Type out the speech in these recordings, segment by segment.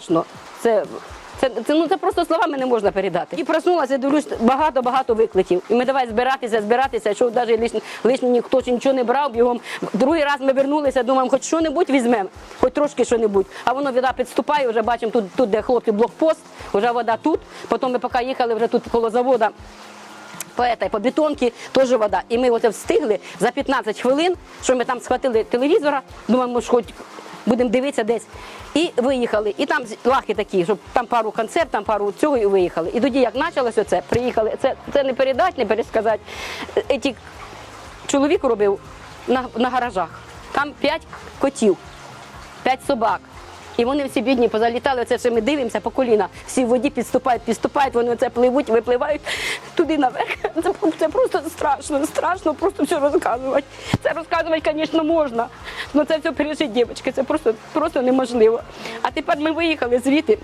Страшно. Це, це, це, ну, це просто словами не можна передати. І проснулася, дивлюсь, багато-багато викликів. І ми давай збиратися, збиратися, що навіть лиш, лишнє ніхто нічого не брав бігом. Другий раз ми вернулися, думаємо, хоч що-небудь візьмемо, хоч трошки що-небудь. А воно вода підступає, вже бачимо, тут, тут де хлопці блокпост, вже вода тут. Потім ми поки їхали вже тут коло заводу по, этой, по бетонці теж вода. І ми оце встигли за 15 хвилин, що ми там схватили телевізора, думаємо, що хоч будемо дивитися десь. І виїхали. І там лахи такі, щоб там пару концерт, там пару цього і виїхали. І тоді, як почалося це, приїхали. Це, це не передати, не пересказати. Е, Ті чоловік робив на, на гаражах. Там п'ять котів, п'ять собак. І вони всі бідні позалітали, оце все ми дивимося по коліна. Всі в воді підступають, підступають, вони оце пливуть, випливають туди наверх. Це, це просто страшно, страшно просто все розказувати. Це розказувати, звісно, можна. але це все пережити, дівчатки, це просто, просто неможливо. А тепер ми виїхали звідти.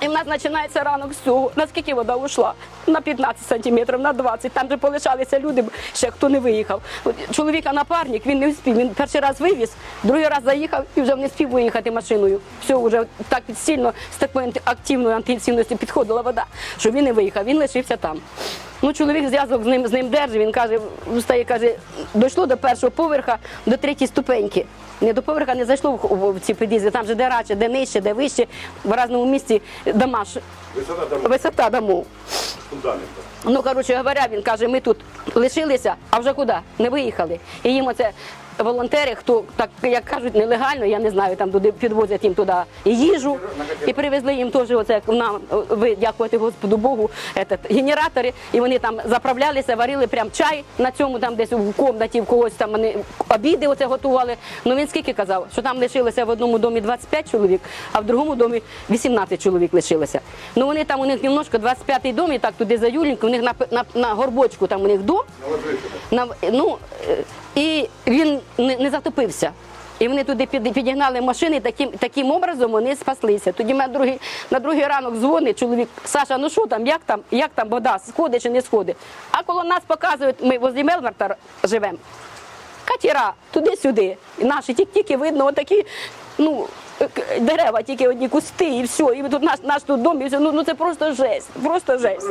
І в нас починається ранок з. Наскільки вода ушла? На 15 сантиметрів, на 20. Там же полишалися люди, ще хто не виїхав. Чоловіка напарник, він не встиг. Він перший раз вивіз, другий раз заїхав і вже не встиг виїхати машиною. Все, вже так сильно з такою активною антисильністю підходила вода, що він не виїхав, він лишився там. Ну, чоловік зв'язок з ним з ним держить. Він каже, встає, каже, дійшло до першого поверха, до третьої ступеньки. Не до поверха не зайшло в, в, в ці під'їзди, там же де радше, де нижче, де вище, в різному місці дома ж, Висота там висота домов. Ну, коротше говоря, він каже, ми тут лишилися, а вже куди? Не виїхали. І їм оце волонтери, хто так як кажуть, нелегально, я не знаю, там туди підвозять їм туди і їжу, і привезли їм теж оце як нам, ви дякувати Господу Богу, этот, генератори, і вони там заправлялися, варили прям чай на цьому, там десь в комнаті в когось там вони обіди оце готували. Ну він скільки казав, що там лишилося в одному домі 25 чоловік, а в другому домі 18 чоловік лишилося. Ну вони там у них немножко 25-й дом, і так туди за Юлінку, у них на, на, на горбочку там у них дом. На, ну, е, і він не, затопився. І вони туди під- підігнали машини, таким, таким образом вони спаслися. Тоді мене другий, на другий ранок дзвонить чоловік, Саша, ну що там, як там, як там вода, сходить чи не сходить? А коли нас показують, ми возле Мелмарта живемо, катера туди-сюди. Наші тільки видно, отакі, ну, дерева, тільки одні кусти і все. І тут наш, наш тут дом, і все. Ну, ну це просто жесть, просто жесть.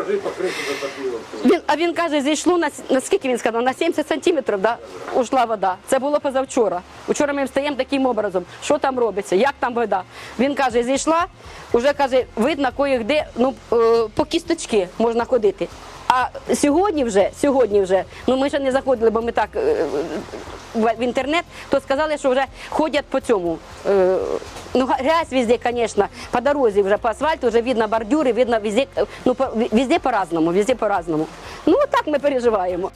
Він, а він каже, зійшло на, на скільки він сказав? На 70 сантиметрів да, ушла вода. Це було позавчора. Учора ми встаємо таким образом. Що там робиться, як там вода? Він каже, зійшла, вже каже, видно кое-де, ну, е, по кісточки можна ходити. А сьогодні вже, сьогодні вже, ну ми ще не заходили, бо ми так е, в інтернет, то сказали, що вже ходять по цьому. Е, ну, грязь везде, звісно, по дорозі вже по асфальту, вже видно бордюри, видно везде, ну, везде по-разному, везде по-разному. Ну, так ми переживаємо.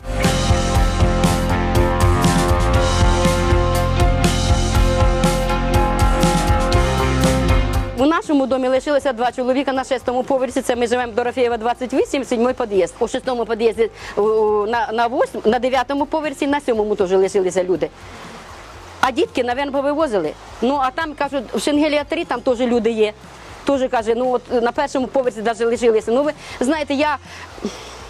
У нашому домі лишилося два чоловіка на шестому поверсі. Це ми живемо Дорофєєва 28, сьомий під'їзд. У шестому під'їзді на, на, восьм, на дев'ятому поверсі, на сьомому теж лишилися люди. А дітки, мабуть, повивозили. Ну, а там, кажуть, в Шенгелія 3 там теж люди є. Теж каже, ну от на першому поверсі навіть лишилися. Ну, ви знаєте, я,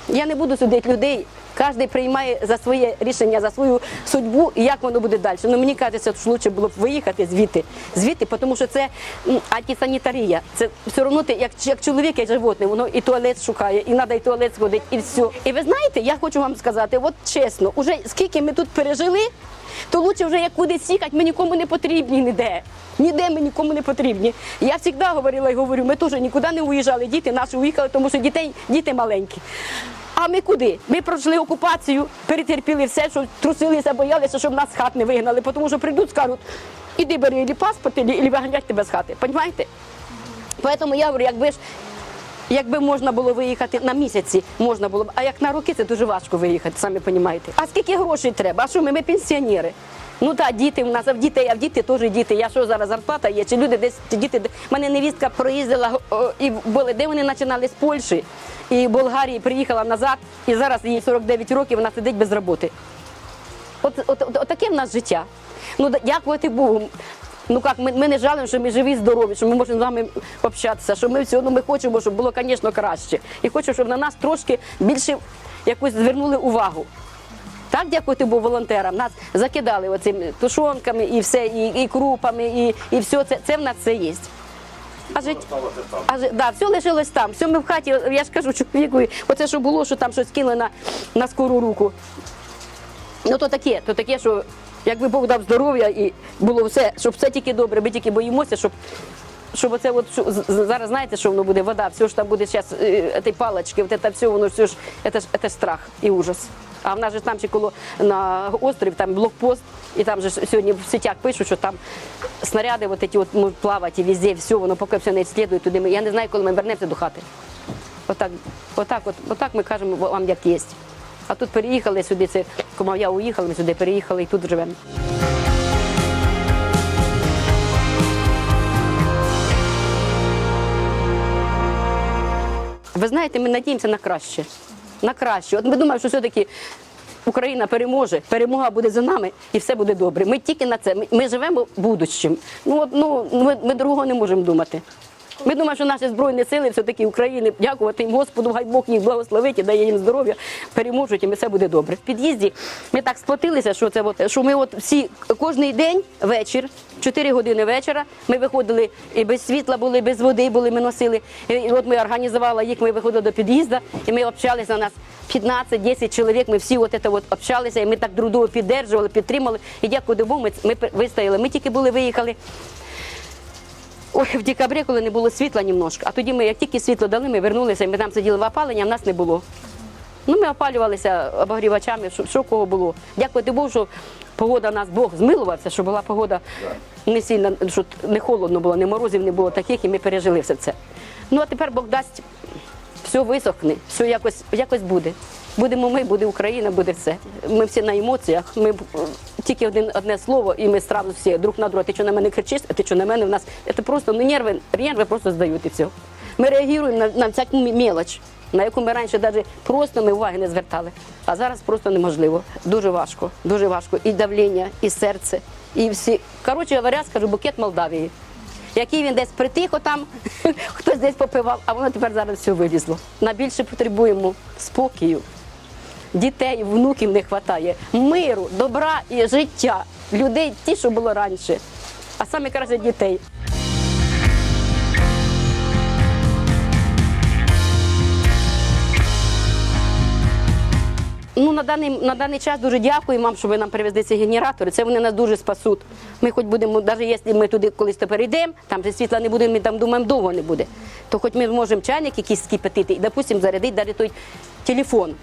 я не буду судити людей. Кожен приймає за своє рішення, за свою судьбу і як воно буде далі. Ну мені кажеться, що краще було б виїхати звідти, звідти, тому що це антисанітарія. Це все одно ти, як, як чоловік, як животне, воно і туалет шукає, і треба і туалет сходити, і все. І ви знаєте, я хочу вам сказати, от чесно, уже скільки ми тут пережили, то краще вже як кудись їхати, ми нікому не потрібні ніде. Ніде ми нікому не потрібні. Я завжди говорила і говорю, ми теж нікуди не уїжджали, діти наші уїхали, тому що дітей, діти маленькі. А ми куди? Ми пройшли окупацію, перетерпіли все, що трусилися, боялися, щоб нас з хат не вигнали, тому що прийдуть, скажуть, іди бери ілі паспорт, ілі виганять тебе з хати. Понімаєте? Тому я говорю, якби ж Якби можна було виїхати на місяці, можна було б. А як на роки, це дуже важко виїхати, самі розумієте. А скільки грошей треба? А що ми? Ми пенсіонери. Ну так, діти в нас, а в дітей, а в діти теж діти. Я що зараз зарплата є? Чи люди десь діти? У мене невістка проїздила і були, де вони починали з Польщі і Болгарії приїхала назад, і зараз їй 49 років, вона сидить без роботи. От, от, от, от таке в нас життя. Ну, дякувати Богу. Ну як, ми, ми не жалимо, що ми живі, здорові, що ми можемо з вами общатися, що ми все ну, ми хочемо, щоб було, звісно, краще. І хочу, щоб на нас трошки більше якось звернули увагу. Так, дякувати Богу волонтерам. Нас закидали оцими тушонками і все, і, і крупами, і, і все. Це, це в нас все є. А жить... А да, все лишилось там. Все ми в хаті, я ж кажу чоловіку, оце що було, що там щось кинули на, на скору руку. Ну то таке, то таке, що якби Бог дав здоров'я і було все, щоб все тільки добре, ми тільки боїмося, щоб. Щоб оце от зараз знаєте, що воно буде вода, все ж там буде зараз ті палочки, от це все воно все ж це ж це страх і ужас. А в нас же там ще коло на острів, там блокпост, і там же сьогодні в сетях пишуть, що там снаряди от ці от можуть плавати і везде, все, воно поки все не слідує туди. Ми, я не знаю, коли ми вернемося до хати. Отак, отак, от, отак ми кажемо вам, як є. А тут переїхали сюди, це Комов'я уїхали, ми сюди переїхали і тут живемо. Ви знаєте, ми надіємося на краще. На краще. От ми думаємо, що все-таки Україна переможе, перемога буде за нами і все буде добре. Ми тільки на це. Ми, ми живемо будущим. Ну, от, ну, ми, ми другого не можемо думати. Ми думаємо, що наші збройні сили все-таки України, дякувати їм Господу, хай Бог їх благословить і дає їм здоров'я, переможуть, і все буде добре. В під'їзді ми так сплотилися, що це от, що ми от всі кожний день вечір, 4 години вечора, ми виходили і без світла були, без води були, ми носили. І, і от ми організували їх, ми виходили до під'їзду, і ми общалися на нас 15-10 чоловік, ми всі от це от общалися, і ми так друг друга піддержували, підтримали. І дякую Богу, ми, ми вистояли. Ми тільки були виїхали. Ой, в декабрі, коли не було світла немножко. А тоді ми, як тільки світло дали, ми вернулися, ми там сиділи в опаленні, а в нас не було. Ну, ми опалювалися обогрівачами, що, що кого було. Дякувати Богу, що погода нас Бог змилувався, що була погода не сильно, що не холодно було, не морозів не було таких, і ми пережили все це. Ну а тепер Бог дасть, все висохне, все якось, якось буде. Будемо ми, буде Україна, буде все. Ми всі на емоціях. Ми е, тільки один одне слово, і ми сразу всі друг на друга. Ти що на мене кричиш, а ти що на мене в нас. Це просто ну нерви, нерви просто здають і все. Ми реагуємо на, на всяку мелоч, на яку ми раніше навіть просто ми уваги не звертали. А зараз просто неможливо. Дуже важко, дуже важко. І давлення, і серце, і всі. Коротше говоря, скажу, букет Молдавії. Який він десь притихо там, хтось десь попивав, а воно тепер зараз все вилізло. Найбільше потребуємо спокою. Дітей, внуків не вистачає, миру, добра і життя. Людей ті, що було раніше. А саме краще дітей. Ну, на даний, на даний час дуже дякую вам, що ви нам привезли ці генератори. Це вони нас дуже спасуть. Ми хоч будемо, навіть якщо ми туди колись тепер йдемо, там же світла не буде, ми там думаємо, довго не буде. То хоч ми зможемо чайник якийсь скипятити і, допустимо, зарядити навіть той телефон.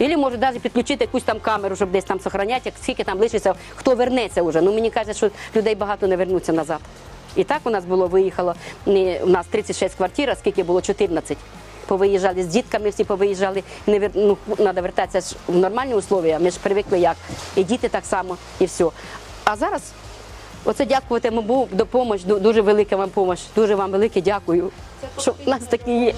Або може навіть підключити якусь там камеру, щоб десь там зберігати, як скільки там лишиться, хто вернеться вже. Ну мені кажуть, що людей багато не вернуться назад. І так у нас було виїхало, у нас 36 квартир, а скільки було 14. Повиїжджали з дітками, всі повиїжджали. Не ну, треба вертатися ж в нормальні условия. Ми ж привикли як. І діти так само, і все. А зараз оце дякувати Богу, допомогу, дуже велика вам допомога. Дуже вам велике дякую, що в нас такі є.